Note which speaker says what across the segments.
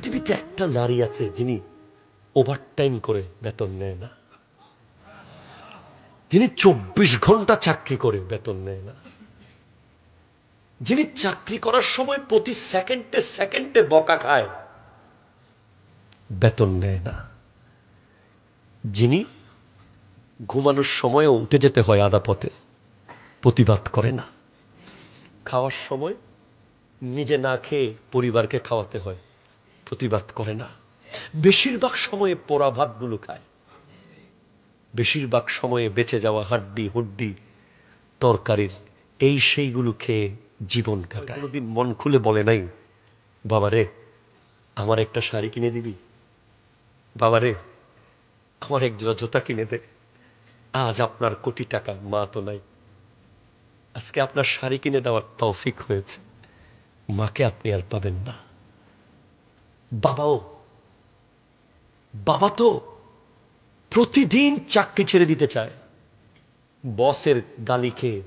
Speaker 1: পৃথিবীতে একটা নারী আছে যিনি ওভারটাইম করে বেতন নেয় না। যিনি চব্বিশ ঘণ্টা চাকরি করে বেতন নেয় না। যিনি চাকরি করার সময় প্রতি সেকেন্ডে সেকেন্ডে বকা খায়, বেতন নেয় না। যিনি ঘুমানোর সময়ও উঠে যেতে হয় আদা পথে, প্রতিবাদ করে না। খাওয়ার সময় নিজে না খেয়ে পরিবারকে খাওয়াতে হয়। প্রতিবাদ করে না। বেশিরভাগ সময়ে পোড়া ভাতগুলো খায়। বেশিরভাগ সময়ে বেঁচে যাওয়া হাড্ডি, হুড্ডি, তরকারির এই সেইগুলো খেয়ে জীবন কাটায়। কোনোদিন মন খুলে বলে নাই, বাবারে, আমার একটা শাড়ি কিনে দিবি? বাবারে, আমার এক জোড়া জুতা কিনে দে। আজ আপনার কোটি টাকা, মা তো নাই। আজকে আপনার শাড়ি কিনে দেওয়ার তৌফিক হয়েছে। মাকে আপনি আর পাবেন না। বাবাও। বাবা তো প্রতিদিন চাকরি ছেড়ে দিতে চায়। বসের গালি খেয়ে,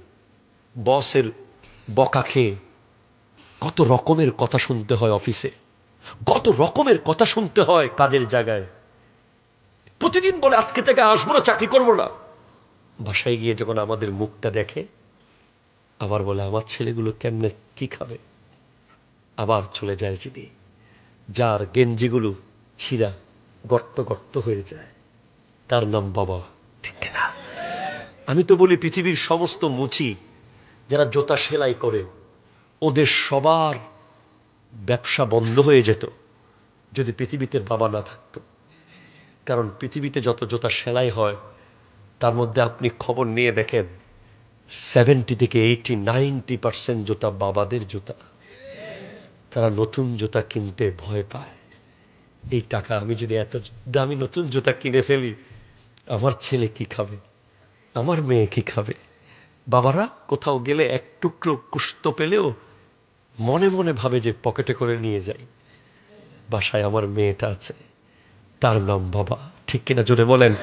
Speaker 1: বসের বকা খেয়ে। কত রকমের কথা শুনতে হয় অফিসে। কত রকমের কথা শুনতে হয় কাজের জায়গায়। প্রতিদিন বলে, আজকে থেকে আসব না, চাকরি করব না। বাসায় গিয়ে যখন আমাদের মুখটা দেখে, আবার বলে, আমার ছেলেগুলো কেমনে কি খাবে? আবার চলে যায় যিনি যার গেঞ্জিগুলো ছিঁড়া গর্ত গর্ত হয়ে যায়। তার নাম বাবা, ঠিক না? আমি তো বলি পৃথিবীর সমস্ত মুচি যারা জোতা সেলাই করে, ওদের সবার ব্যবসা বন্ধ হয়ে যেত যদি পৃথিবীতে বাবা না থাকতো। কারণ পৃথিবীতে যত জোতা সেলাই হয়, তার মধ্যে আপনি খবর নিয়ে দেখেন সেভেন্টি থেকে এইটি নাইনটি পার্সেন্ট জুতা বাবাদের জুতা। তারা নতুন জুতা কিনতে ভয় পায়। এই টাকা আমি যদি এত দামি নতুন জুতা কিনে ফেলি, আমার ছেলে কি খাবে? আমার মেয়ে কি খাবে? বাবারা কোথাও গেলে এক টুকরো কুস্ত পেলেও মনে মনে ভাবে যে পকেটে করে নিয়ে যাই। বাসায় আমার মেয়েটা আছে। তার নাম বাবা। ঠিক কিনা জোরে বলেন?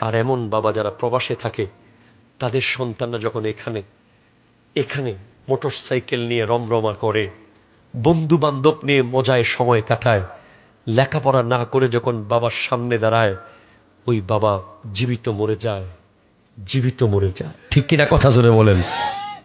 Speaker 1: আর এমন বাবা যারা প্রবাসে থাকে, তাদের সন্তানরা যখন এখানে এখানে মোটর সাইকেল নিয়ে রমরমা করে বন্ধু বান্ধব নিয়ে মজায় সময় কাটায়। লেখাপড়া না করে যখন বাবার সামনে দাঁড়ায়, ওই বাবা জীবিত মরে যায়, জীবিত মরে যায়। ঠিক কিনা কথা শুনে বলেন?